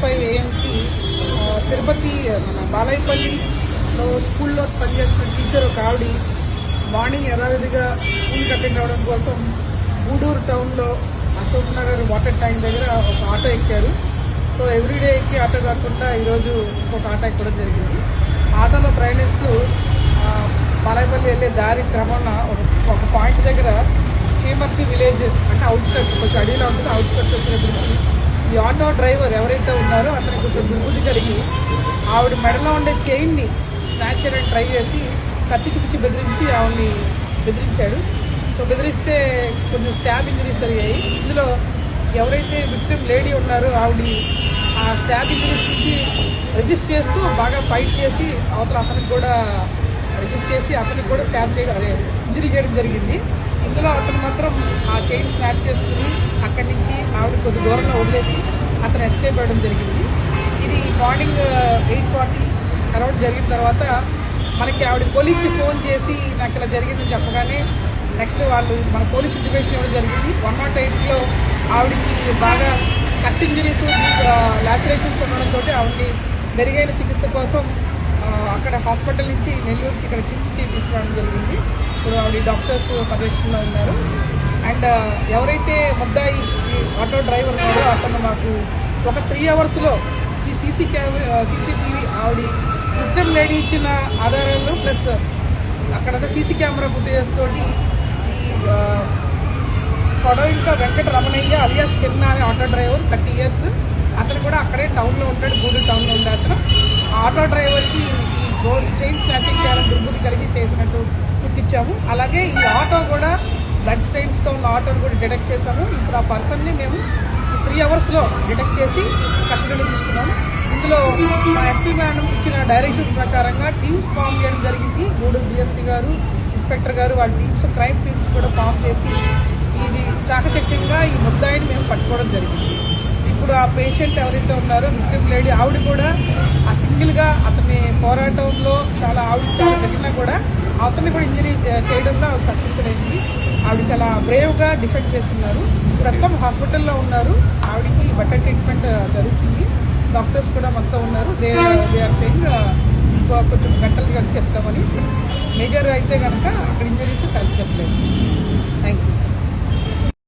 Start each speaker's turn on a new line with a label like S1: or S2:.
S1: Five ఏఎంకి Tirupati మన బాలయపల్లిలో స్కూల్లో పనిచేస్తున్న టీచర్ ఒక ఆవిడ మార్నింగ్ యథావిధిగా స్కూల్కి అటెండ్ అవ్వడం కోసం గూడూరు టౌన్లో అశోక్ నగర్ వాటర్ ట్యాంక్ దగ్గర ఒక ఆటో ఎక్కారు. సో ఎవ్రీడే ఎక్కి ఆటో కాకుండా ఈరోజు ఒక ఆటో ఎక్కడం జరిగింది. ఆటోలో ప్రయాణిస్తూ ఆ, బాలాయపల్లి వెళ్ళే దారి క్రమాన ఒక పాయింట్ దగ్గర చీమర్తి విలేజ్ అంటే అవుట్స్కట్స్ కొంచెం అడవిలో ఉంటుంది అవుట్స్కట్స్ వచ్చినప్పుడు ఈ ఆటో డ్రైవర్ ఎవరైతే ఉన్నారో అతనికి కొంచెం దుర్బుద్ధి కలిగి ఆవిడ మెడలో ఉండే చైన్ని స్నాచ్ చేయడానికి ట్రై చేసి కత్తికి పిచ్చి బెదిరించి ఆవిడని బెదిరించాడు. సో బెదిరిస్తే కొంచెం స్టాబ్ ఇంజరీస్ జరిగాయి. ఇందులో ఎవరైతే విక్టిమ్ లేడీ ఉన్నారో ఆవిడ ఆ స్టాబ్ ఇంజరీస్ నుంచి రిజిస్ట్ చేస్తూ బాగా ఫైట్ చేసి అవతల అతనికి కూడా రిజిస్ట్ చేసి అతనికి కూడా స్టాబ్ చేయడం అదే ఇంజరీ చేయడం జరిగింది. ఇందులో అతను మాత్రం ఆ చైన్ స్నాప్ చేసుకుని అక్కడి నుంచి ఆవిడ కొద్ది దూరంలో వదిలేసి అతను ఎస్కేప్ అవ్వడం జరిగింది. ఇది మార్నింగ్ ఎయిట్ ఫార్టీ అరౌండ్ జరిగిన తర్వాత మనకి ఆవిడ పోలీస్కి ఫోన్ చేసి నాకు ఇలా జరిగిందని చెప్పగానే నెక్స్ట్ వాళ్ళు మన పోలీస్ ఇంటిమేషన్ ఇవ్వడం జరిగింది. వన్ నాట్ ఎయిట్లో ఆవిడకి బాగా కట్ ఇంజరీస్ లాసరేషన్స్ ఉండడంతో ఆవిడని మెరుగైన చికిత్స కోసం uh, అక్కడ హాస్పిటల్ నుంచి నెల్లూరుకి ఇక్కడ కిమ్స్కి తీసుకురావడం జరిగింది. ఇప్పుడు ఆవిడ డాక్టర్స్ పర్యవేక్షణలో ఉన్నారు. అండ్ ఎవరైతే ముద్దాయి ఈ ఆటో డ్రైవర్ ఉన్నారో అతను మాకు ఒక త్రీ అవర్స్లో ఈ సీసీ కెమెరా సీసీటీవీ ఆవిడ విక్టమ్ లేడీ ఇచ్చిన ఆధారాలు ప్లస్ అక్కడ సీసీ కెమెరా ఫుటేజెస్ తోటి ఈ ఇంకా వెంకట రమణయ్య అలియాస్ చిన్న అనే ఆటో డ్రైవర్ థర్టీ ఇయర్స్. అతను కూడా అక్కడే టౌన్లో ఉంటాడు గూడూరు టౌన్లో ఉండే అతను ఆ ఆటో డ్రైవర్కి ఈ గోల్డ్ చైన్ స్నాచింగ్ చేయాలని దుర్బుద్ధి కలిగి చేసినట్టు గుర్తించాము అలాగే ఈ ఆటో కూడా బ్లడ్ స్టైన్స్తో ఉన్న ఆటోని కూడా డిటెక్ట్ చేశాము. ఇప్పుడు ఆ పర్సన్ని మేము త్రీ అవర్స్లో డిటెక్ట్ చేసి కస్టడీలో తీసుకున్నాము. ఇందులో మా ఎస్పీ మేడం ఇచ్చిన డైరెక్షన్స్ ప్రకారంగా టీమ్స్ ఫామ్ చేయడం జరిగింది. గూడూరు డిఎస్పీ గారు ఇన్స్పెక్టర్ గారు వాళ్ళ టీమ్స్ క్రైమ్ టీమ్స్ కూడా ఫామ్ చేసి ఇది చాకచక్యంగా ఈ ముద్దాయిని మేము పట్టుకోవడం జరిగింది. ఇప్పుడు ఆ పేషెంట్ ఎవరైతే ఉన్నారో విక్టిమ్ లేడీ ఆవిడ కూడా ఆ సింగిల్గా అతని పోరాటంలో చాలా ఆవిడ చాలా జరిగినా కూడా అతన్ని కూడా ఇంజరీ చేయడంలో సక్సెస్ఫుల్ అయింది ఆవిడ చాలా బ్రేవ్గా డిఫెండ్ చేస్తున్నారు. ప్రస్తుతం హాస్పిటల్లో ఉన్నారు. ఆవిడకి బట్టర్ ట్రీట్మెంట్ జరుగుతుంది. డాక్టర్స్ కూడా మొత్తం ఉన్నారు. దే దే ఆర్ సెయింగ్ ఇంకో కొంచెం గంటలు కలిసి చెప్తామని మేజర్ అయితే కనుక అక్కడ ఇంజరీస్ కలిసి చెప్పలేదు. Thank you